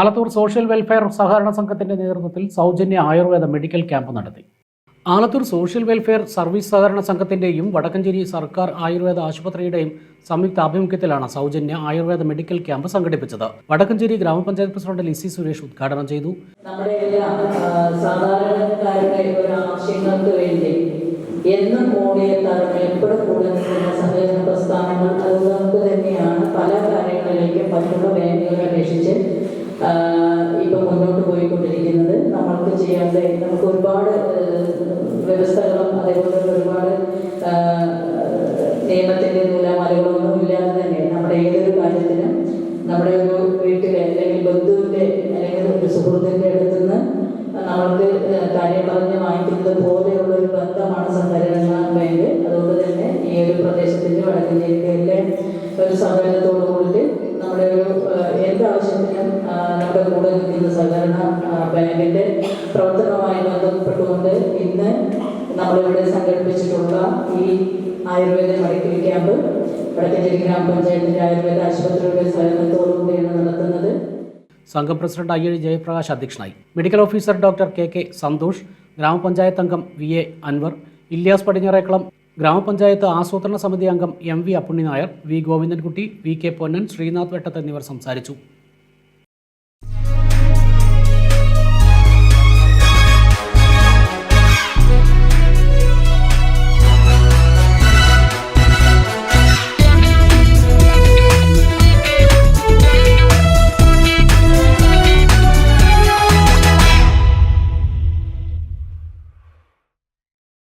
Alathur social welfare സഹകരണ സംഘത്തിന്റെ നേതൃത്വത്തിൽ സൗജന്യ ആയുർവേദ മെഡിക്കൽ ക്യാമ്പ് നടത്തി. ആലത്തൂർ സോഷ്യൽ വെൽഫെയർ സർവീസ് സഹകരണ സംഘത്തിന്റെയും വടക്കഞ്ചേരി സർക്കാർ ആയുർവേദ ആശുപത്രിയുടെയും സംയുക്ത ആഭിമുഖ്യത്തിലാണ് സൗജന്യ ആയുർവേദ മെഡിക്കൽ ക്യാമ്പ് സംഘടിപ്പിച്ചത്. വടക്കഞ്ചേരി ഗ്രാമപഞ്ചായത്ത് പ്രസിഡന്റ് ലിസി സുരേഷ് ഉദ്ഘാടനം ചെയ്തു. നമ്മുടെ വേണ്ടി എന്നും എപ്പോഴും പല കാര്യങ്ങളിലേക്കും മറ്റുള്ള വ്യവസ്ഥകളും അതേപോലെ ഒരുപാട് നിയമത്തിന്റെ നൂലാമാലകളൊന്നും ഇല്ലാതെ തന്നെ നമ്മുടെ ഏതൊരു കാര്യത്തിനും നമ്മുടെ ഒരു വീട്ടിലെ അല്ലെങ്കിൽ ബന്ധുവിന്റെ അല്ലെങ്കിൽ ഒരു സുഹൃത്തിന്റെ അടുത്ത് നിന്ന് നമ്മൾക്ക് കാര്യം പറഞ്ഞ് വാങ്ങിക്കുന്നത് പോലെയുള്ള ഒരു ബന്ധമാണ് സഹകരണ ബാങ്ക് അതുകൊണ്ട് തന്നെ ഈ ഒരു പ്രദേശത്തിന്റെ വടക്കഞ്ചേരിയിലെ ഒരു സഹകരണത്തോടു കൂടി നമ്മുടെ ഒരു ഏഹ്, കൂടെ നിൽക്കുന്ന സഹകരണ ബാങ്കിന്റെ പ്രവർത്തനവുമായി ബന്ധപ്പെട്ടുകൊണ്ട് ഇന്ന് നമ്മളിവിടെ സംഘടിപ്പിച്ചിട്ടുള്ള ഈ ആയുർവേദ മെഡിക്കൽ ക്യാമ്പ് വടക്കഞ്ചേരി ഗ്രാമപഞ്ചായത്തിന്റെ ആയുർവേദ ആശുപത്രിയുടെ സഹകരണത്തോടുകൂടിയാണ് നടത്തുന്നത്. സംഘം പ്രസിഡന്റ് അയ്യഴി ജയപ്രകാശ് അധ്യക്ഷനായി. Medical officer doctor K K Santhosh ഗ്രാമപഞ്ചായത്ത് അംഗം വി എ അൻവർ ഇല്യാസ് പടിഞ്ഞാറേക്കളം ഗ്രാമപഞ്ചായത്ത് ആസൂത്രണ സമിതി അംഗം M V Appunni Nair V Govindankutty V K Ponnan Sreenath Vettath എന്നിവർ സംസാരിച്ചു.